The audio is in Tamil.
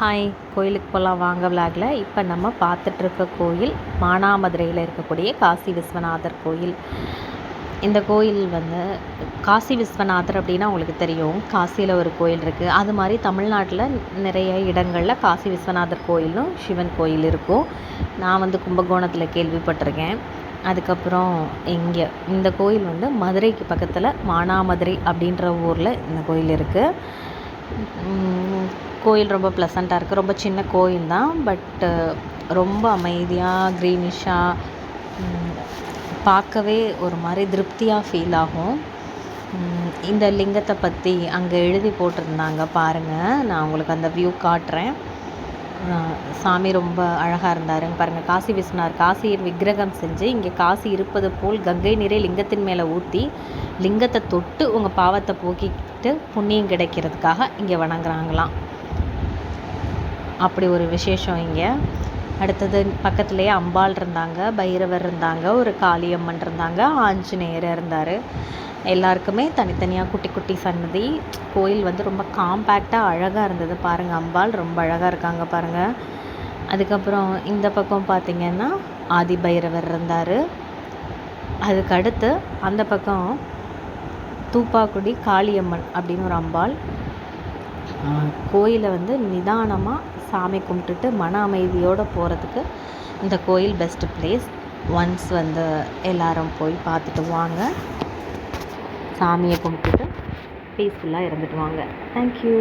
ஹாய் கோயிலுக்கு போகலாம் வாங்க விளாகில் இப்போ நம்ம பார்த்துட்ருக்க கோயில் மானாமதுரையில் இருக்கக்கூடிய காசி விஸ்வநாதர் கோயில். இந்த கோயில் வந்து காசி விஸ்வநாதர் அப்படின்னா உங்களுக்கு தெரியும். காசியில் ஒரு கோயில் இருக்குது அது மாதிரி தமிழ்நாட்டில் நிறைய இடங்களில் காசி விஸ்வநாதர் கோயிலும் சிவன் கோயில் இருக்கும். நான் வந்து கும்பகோணத்தில் கேள்விப்பட்டிருக்கேன். அதுக்கப்புறம் இங்கே இந்த கோயில் வந்து மதுரைக்கு பக்கத்தில் மானாமதுரை அப்படின்ற ஊரில் இந்த கோயில் இருக்குது கோயில் ரொம்ப ப்ளசண்ட்டாக இருக்குது ரொம்ப சின்ன கோயில் தான் பட்டு ரொம்ப அமைதியாக க்ரீனிஷாக பார்க்கவே ஒரு மாதிரி திருப்தியாக ஃபீல் ஆகும். இந்த லிங்கத்தை பற்றி அங்கே எழுதி போட்டிருந்தாங்க பாருங்கள் நான் உங்களுக்கு அந்த வியூ காட்டுறேன். சாமி ரொம்ப அழகாக இருந்தாருங்க பாருங்கள் காசி விஸ்வநாதர் காசியின் விக்கிரகம் செஞ்சு இங்கே காசி இருப்பது போல் கங்கை நீரை லிங்கத்தின் மேலே ஊற்றி லிங்கத்தை தொட்டு உங்கள் பாவத்தை போக்கிட்டு புண்ணியம் கிடைக்கிறதுக்காக இங்கே வணங்குறாங்களாம். அப்படி ஒரு விசேஷம் இங்கே. அடுத்தது பக்கத்துலேயே அம்பாள் இருந்தாங்க பைரவர் இருந்தாங்க ஒரு காளியம்மன் இருந்தாங்க ஆஞ்சநேயர் இருந்தார். எல்லாருக்குமே தனித்தனியாக குட்டி குட்டி சன்னதி. கோயில் வந்து ரொம்ப காம்பேக்டாக அழகாக இருந்தது. பாருங்கள் அம்பாள் ரொம்ப அழகாக இருக்காங்க பாருங்கள் அதுக்கப்புறம் இந்த பக்கம் பார்த்திங்கன்னா ஆதி பைரவர் இருந்தார். அதுக்கு அடுத்து அந்த பக்கம் தூப்பாக்குடி காளியம்மன் அப்படின்னு ஒரு அம்பாள். கோயிலை வந்து நிதானமாக சாமி கும்பிட்டுட்டு மன அமைதியோடு போகிறதுக்கு இந்த கோயில் பெஸ்ட்டு ப்ளேஸ் ஒன்ஸ் வந்து எல்லோரும் போய் பார்த்துட்டு வாங்க. சாமியை கும்பிட்டுட்டு பீஸ்ஃபுல்லாக இருந்துட்டு வாங்க. தேங்க்யூ